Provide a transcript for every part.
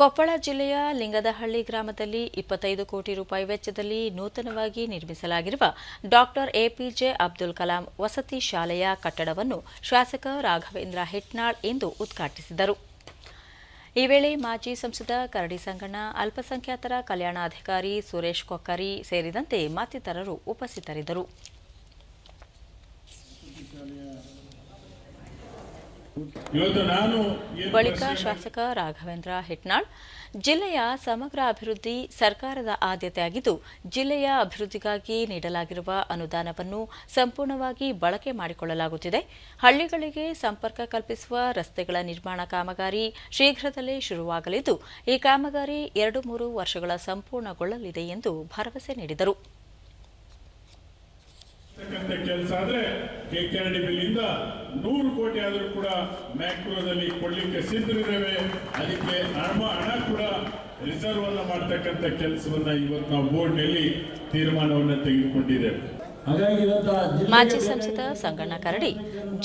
ಕೊಪ್ಪಳ ಜಿಲ್ಲೆಯ ಲಿಂಗದಹಳ್ಳಿ ಗ್ರಾಮದಲ್ಲಿ ಇಪ್ಪತ್ತೈದು ಕೋಟಿ ರೂಪಾಯಿ ವೆಚ್ಚದಲ್ಲಿ ನೂತನವಾಗಿ ನಿರ್ಮಿಸಲಾಗಿರುವ ಡಾಕ್ಟರ್ ಎಪಿಜೆ ಅಬ್ದುಲ್ ಕಲಾಂ ವಸತಿ ಶಾಲೆಯ ಕಟ್ಟಡವನ್ನು ಶಾಸಕ ರಾಘವೇಂದ್ರ ಹೆಟ್ನಾಳ್ ಇಂದು ಉದ್ಘಾಟಿಸಿದರು. ಈ ವೇಳೆ ಮಾಜಿ ಸಂಸದ ಕರಡಿ ಸಂಗಣ್ಣ, ಅಲ್ಪಸಂಖ್ಯಾತರ ಕಲ್ಯಾಣಾಧಿಕಾರಿ ಸುರೇಶ್ ಕೊಕ್ಕರಿ ಸೇರಿದಂತೆ ಮತ್ತಿತರರು ಉಪಸ್ಥಿತರಿದ್ದರು. ಬಳಿಕ ಶಾಸಕ ರಾಘವೇಂದ್ರ ಹೆಟ್ನಾಳ್ ಜಿಲ್ಲೆಯ ಸಮಗ್ರ ಅಭಿವೃದ್ಧಿ ಸರ್ಕಾರದ ಆದ್ಯತೆಯಾಗಿದ್ದು ಜಿಲ್ಲೆಯ ಅಭಿವೃದ್ಧಿಗಾಗಿ ನೀಡಲಾಗಿರುವ ಅನುದಾನವನ್ನು ಸಂಪೂರ್ಣವಾಗಿ ಬಳಕೆ ಮಾಡಿಕೊಳ್ಳಲಾಗುತ್ತಿದೆ. ಹಳ್ಳಿಗಳಿಗೆ ಸಂಪರ್ಕ ಕಲ್ಪಿಸುವ ರಸ್ತೆಗಳ ನಿರ್ಮಾಣ ಕಾಮಗಾರಿ ಶೀಘ್ರದಲ್ಲೇ ಶುರುವಾಗಲಿದ್ದು ಈ ಕಾಮಗಾರಿ ಎರಡು ಮೂರು ವರ್ಷಗಳ ಸಂಪೂರ್ಣಗೊಳ್ಳಲಿದೆ ಎಂದು ಭರವಸೆ ನೀಡಿದರು ಮಾಡ್ತಕ್ಕಂಥ ಕೆಲಸ ಆದ್ರೆ ಕೆ ಕೆ ಆರ್ ನೂರು ಕೋಟಿ ಆದರೂ ಕೂಡ ಮ್ಯಾಕ್ರೋದಲ್ಲಿ ಕೊಡ್ಲಿಕ್ಕೆ ಸಿದ್ಧರಿದ್ದೇವೆ. ಅದಕ್ಕೆ ನಮ್ಮ ಹಣ ಕೂಡ ರಿಸರ್ವ್ ಅನ್ನು ಮಾಡ್ತಕ್ಕಂಥ ಕೆಲಸವನ್ನ ಇವತ್ತು ನಾವು ಬೋರ್ಡ್ನಲ್ಲಿ ತೀರ್ಮಾನವನ್ನು ತೆಗೆದುಕೊಂಡಿದ್ದೇವೆ. ಮಾಜಿ ಸಂಸದ ಸಂಗಣ್ಣ ಕರಡಿ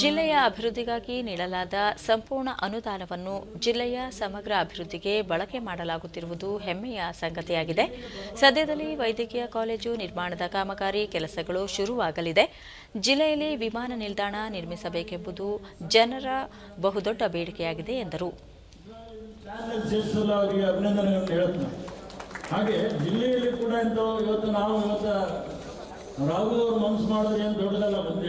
ಜಿಲ್ಲೆಯ ಅಭಿವೃದ್ಧಿಗಾಗಿ ನೀಡಲಾದ ಸಂಪೂರ್ಣ ಅನುದಾನವನ್ನು ಜಿಲ್ಲೆಯ ಸಮಗ್ರ ಅಭಿವೃದ್ಧಿಗೆ ಬಳಕೆ ಮಾಡಲಾಗುತ್ತಿರುವುದು ಹೆಮ್ಮೆಯ ಸಂಗತಿಯಾಗಿದೆ. ಸದ್ಯದಲ್ಲಿ ವೈದ್ಯಕೀಯ ಕಾಲೇಜು ನಿರ್ಮಾಣದ ಕಾಮಗಾರಿ ಕೆಲಸಗಳು ಶುರುವಾಗಲಿದೆ. ಜಿಲ್ಲೆಯಲ್ಲಿ ವಿಮಾನ ನಿಲ್ದಾಣ ನಿರ್ಮಿಸಬೇಕೆಂಬುದು ಜನರ ಬಹುದೊಡ್ಡ ಬೇಡಿಕೆಯಾಗಿದೆ ಎಂದರು. ಹಾಗೆ ಜಿಲ್ಲೆಯಲ್ಲಿ ಕೂಡ ಇವತ್ತು ನಾವು ಇವತ್ತು ರಾಘು ಅವ್ರು ಮನಸ್ಸು ಮಾಡಿದ್ರೆ ಏನು ದೊಡ್ಡದಲ್ಲ ಒಂದು